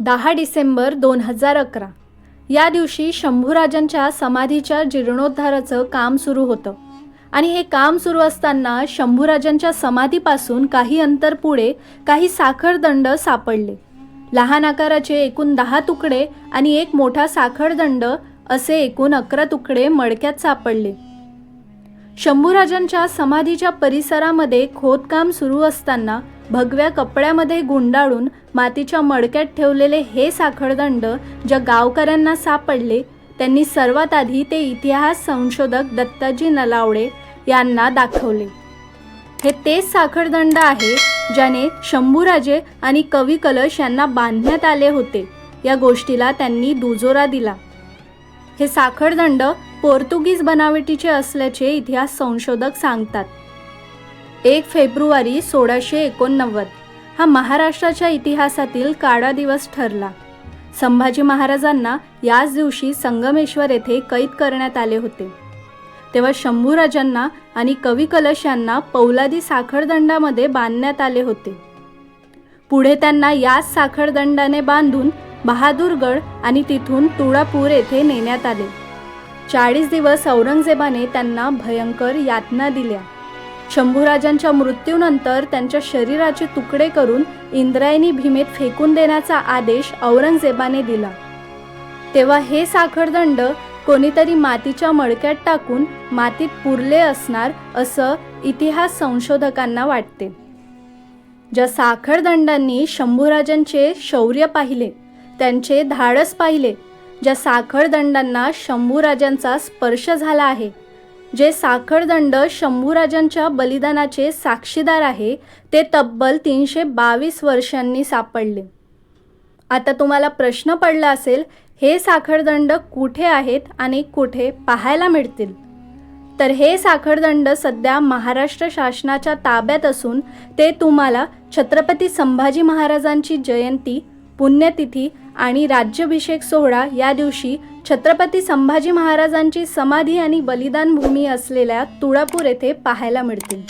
दहा डिसेंबर दोन हजार अकरा. या दिवशी शंभूराजांच्या समाधीच्या जीर्णोद्धाराचं काम सुरू होतं. आणि हे काम सुरू असताना शंभूराजांच्या समाधीपासून काही अंतर पुढे काही साखरदंड सापडले. लहान आकाराचे एकूण दहा तुकडे आणि एक मोठा साखरदंड असे एकूण अकरा तुकडे मडक्यात सापडले. शंभूराजांच्या समाधीच्या परिसरामध्ये खोदकाम सुरू असताना भगव्या कपड्यामध्ये गुंडाळून मातीच्या मडक्यात ठेवलेले हे साखळदंड ज्या गावकऱ्यांना सापडले त्यांनी सर्वात आधी ते इतिहास संशोधक दत्ताजी नलावडे यांना दाखवले. हे तेच साखळदंड आहे ज्याने शंभूराजे आणि कवी कलश यांना बांधण्यात आले होते. या गोष्टीला त्यांनी दुजोरा दिला. हे साखळदंड पोर्तुगीज बनावटीचे असल्याचे इतिहास संशोधक सांगतात. एक फेब्रुवारी सोळाशे एकोणनव्वद. हा महाराष्ट्राच्या इतिहासातील काळा दिवस ठरला. संभाजी महाराजांना याच दिवशी संगमेश्वर येथे कैद करण्यात आले होते. तेव्हा शंभूराजांना आणि कवी कलश यांना पौलादी साखळदंडामध्ये बांधण्यात आले होते. पुढे त्यांना याच साखळदंडाने बांधून बहादूरगड आणि तिथून तुळापूर येथे नेण्यात आले. चाळीस दिवस औरंगजेबाने त्यांना भयंकर यातना दिल्या. शंभूराजांच्या मृत्यूनंतर त्यांच्या शरीराचे तुकडे करून इंद्रायणी भीमेत फेकून देण्याचा आदेश औरंगजेबाने दिला. तेव्हा हे साखरदंड कोणीतरी मातीच्या मडक्यात टाकून मातीत पुरले असणार असं इतिहास संशोधकांना वाटते. ज्या साखरदंडांनी शंभूराजांचे शौर्य पाहिले त्यांचे धाडस पाहिले ज्या साखरदंडांना शंभूराजांचा स्पर्श झाला आहे जे साखरदंड शंभूराजांच्या बलिदानाचे साक्षीदार आहे ते तब्बल तीनशे बावीस वर्षांनी सापडले. आता तुम्हाला प्रश्न पडला असेल हे साखरदंड कुठे आहेत आणि कुठे पाहायला मिळतील? तर हे साखरदंड सध्या महाराष्ट्र शासनाच्या ताब्यात असून ते तुम्हाला छत्रपती संभाजी महाराजांची जयंती पुण्यतिथी आणि राज्याभिषेक सोहळा या दिवशी छत्रपती संभाजी महाराजांची समाधी आणि बलिदान भूमी असलेल्या तुळापूर येथे पाहायला मिळतील.